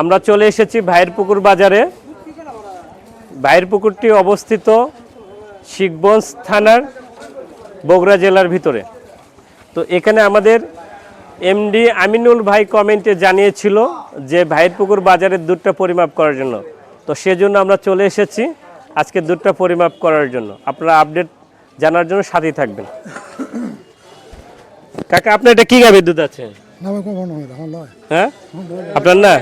আমরা চলে এসেছি ভাইয়ের পুকুর বাজারে। ভাইয়ের পুকুরটি অবস্থিত শিখগঞ্জ থানার বগুড়া জেলার ভিতরে। তো এখানে আমাদের এমডি আমিনুল ভাই কমেন্টে জানিয়েছিল যে ভাইয়ের পুকুর বাজারের দুধটা পরিমাপ করার জন্য। তো সেজন্য আমরা চলে এসেছি আজকে দুধটা পরিমাপ করার জন্য। আপনারা আপডেট জানার জন্য সাথেই থাকবেন। কাকা, আপনার এটা কি গাভীর দুধ আছে? হয়? হ্যাঁ আপনার না?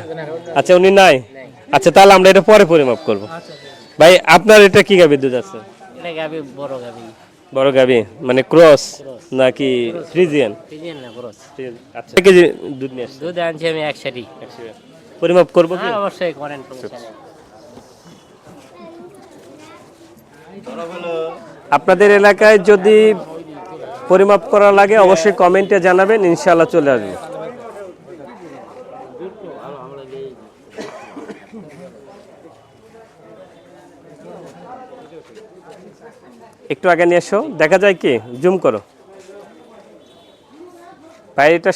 আচ্ছা উনি নাই। আচ্ছা তাহলে আমরা এটা পরে পরিমাপ করব। ভাই আপনার এটা কি গাভীর দুধ আছে? বড় গাবি গাভী? মানে ক্রস নাকি ফ্রিজিয়ান? আচ্ছা। কেজি দুধ নিয়ে দুধ আনছি আমি একসাথে পরিমাপ করব কি? হ্যাঁ অবশ্যই করেন আপনাদের এলাকায় যদি পরিমাপ করা লাগে অবশ্যই কমেন্টে জানাবেন ইনশাআল্লাহ চলে আসবে। একটু আগে নিয়ে এসো দেখা যায় কি? জুম করো। ভাই এটা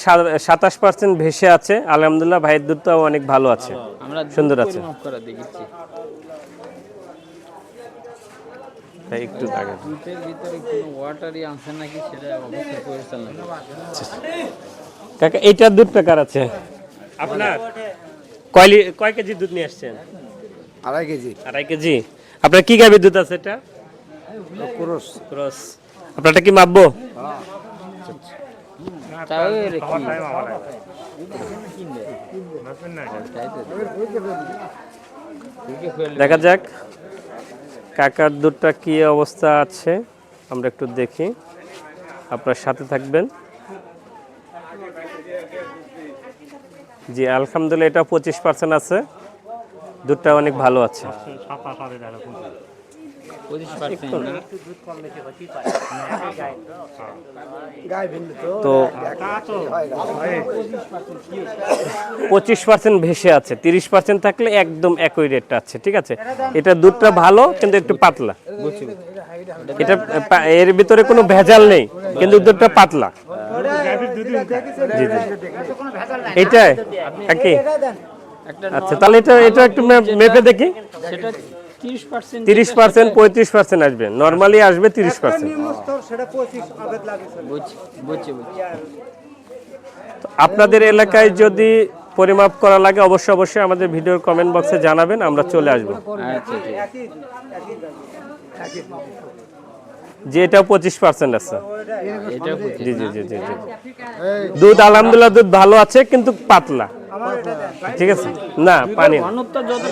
সাতাশ পার্সেন্ট ভেসে আছে। আলহামদুলিল্লাহ ভাইয়ের দুধটাও অনেক ভালো আছে। সুন্দর আছে মাফ করা দেখেছি তাই একটু আগে দুধের ভিতরে কোনো ওয়াটারই আনছে নাকি সেটা অবশ্যই পরিচালনা কাকা এইটার দুধ টাকার আছে। আপনার? কয় কয় কেজি দুধ নিয়ে আসছেন? আড়াই কেজি। আড়াই কেজি। আপনার কি গাভীর দুধ আছে এটা? পুরুষ ক্রস। আপনারটা কি মাপবো? দেখা যাক। কাকার দুধটা কী অবস্থা আছে? আমরা একটু দেখি। আপনার সাথে থাকবেন। জি, আলহামদুলিল্লাহ, এটা পঁচিশ পার্সেন্ট আছে। দুধটা অনেক ভালো আছে। তো। পঁচিশ পার্সেন্ট ভেসে আছে তিরিশ পার্সেন্ট থাকলে একদম একই রেটটা আছে ঠিক আছে? এটা দুধটা ভালো কিন্তু একটু পাতলা। এটা এর ভিতরে কোনো ভেজাল নেই কিন্তু দুধটা পাতলা। একই একটা আচ্ছা তাহলে এটা এটা একটু মেপে দেখি। সেটা তিরিশ পার্সেন্ট তিরিশ পার্সেন্ট পঁয়ত্রিশ পার্সেন্ট আসবে। নর্মালি আসবে তিরিশ পার্সেন্ট। আপনাদের এলাকায় যদি পরিমাপ করা লাগে অবশ্যই অবশ্যই আমাদের ভিডিওর কমেন্ট বক্সে জানাবেন আমরা চলে আসব। আচ্ছা যে এটা পঁচিশ পার্সেন্ট আছে। এটাও বুঝছি জি জি জি জি জি। দুধ আলহামদুলিল্লাহ দুধ ভালো আছে কিন্তু পাতলা। ঠিক আছে। না পানি ঘনত্ব যত